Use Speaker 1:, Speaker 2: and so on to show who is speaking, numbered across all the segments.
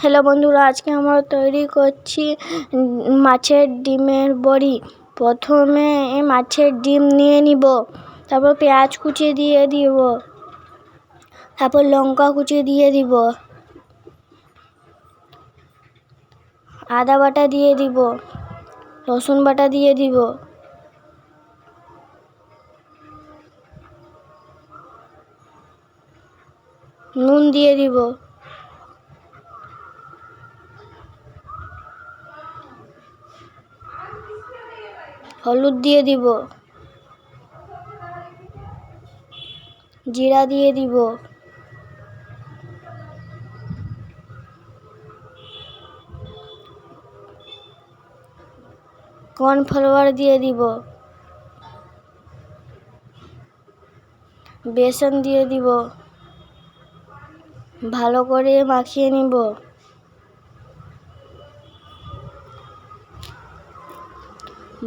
Speaker 1: Hello বন্ধুরা, আজকে আমরা তৈরি করছি মাছের ডিমের বড়ি। প্রথমে মাছের ডিম নিয়ে নিব, তারপর পেঁয়াজ কুচি দিয়ে দিব, তারপর লঙ্কা কুচি দিয়ে দিব, আদা বাটা দিয়ে দিব, রসুন বাটা দিয়ে দিব, নুন দিয়ে দিব। হলুদ দিয়ে দিব। জিরা দিয়ে দিব। কর্নফ্লাওয়ার দিয়ে দিব। বেসন দিয়ে দিব। ভালো করে মাখিয়ে নিব।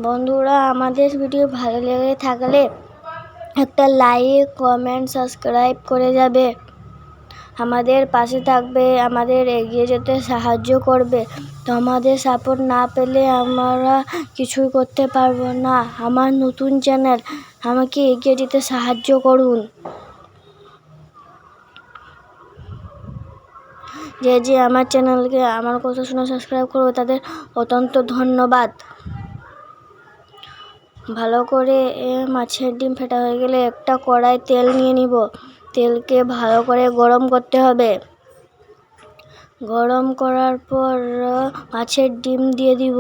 Speaker 1: বন্ধুরা, আমাদের ভিডিও ভালো লেগে থাকলে একটা লাইক কমেন্ট সাবস্ক্রাইব করে যাবে। আমাদের পাশে থাকবে, আমাদের এগিয়ে যেতে সাহায্য করবে। তোমাদের সাপোর্ট না পেলে আমরা কিছুই করতে পারব না। আমার নতুন চ্যানেল আমাকে এগিয়ে যেতে সাহায্য করুন। যে যে আমার চ্যানেলকে আমার কথা শুনে সাবস্ক্রাইব করবে, তাদের অত্যন্ত ধন্যবাদ। ভালো করে মাছের ডিম ফেটা হয়ে গেলে একটা কড়াই তেল নিয়ে নিব। তেলকে ভালো করে গরম করতে হবে। গরম করার পর মাছের ডিম দিয়ে দিব।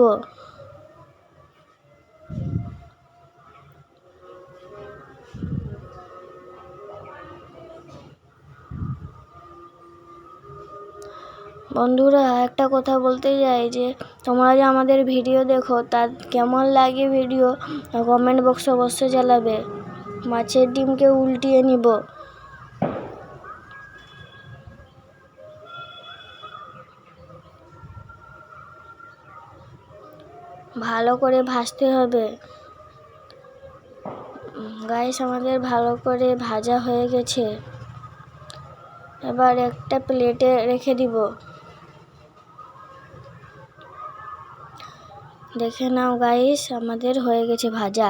Speaker 1: বন্ধুরা, একটা কথা বলতে চাই যে তোমরা যে আমাদের ভিডিও দেখো তা কেমন লাগে ভিডিও কমেন্ট বক্সে অবশ্যই জানাবে। মাছের ডিমকে উল্টিয়ে নিব। ভালো করে ভাজতে হবে। গাইস আমাদের ভালো করে ভাজা হয়ে গেছে। এবার একটা প্লেটে রেখে দিব। দেখে নাও গাইস আমাদের হয়ে গেছে ভাজা।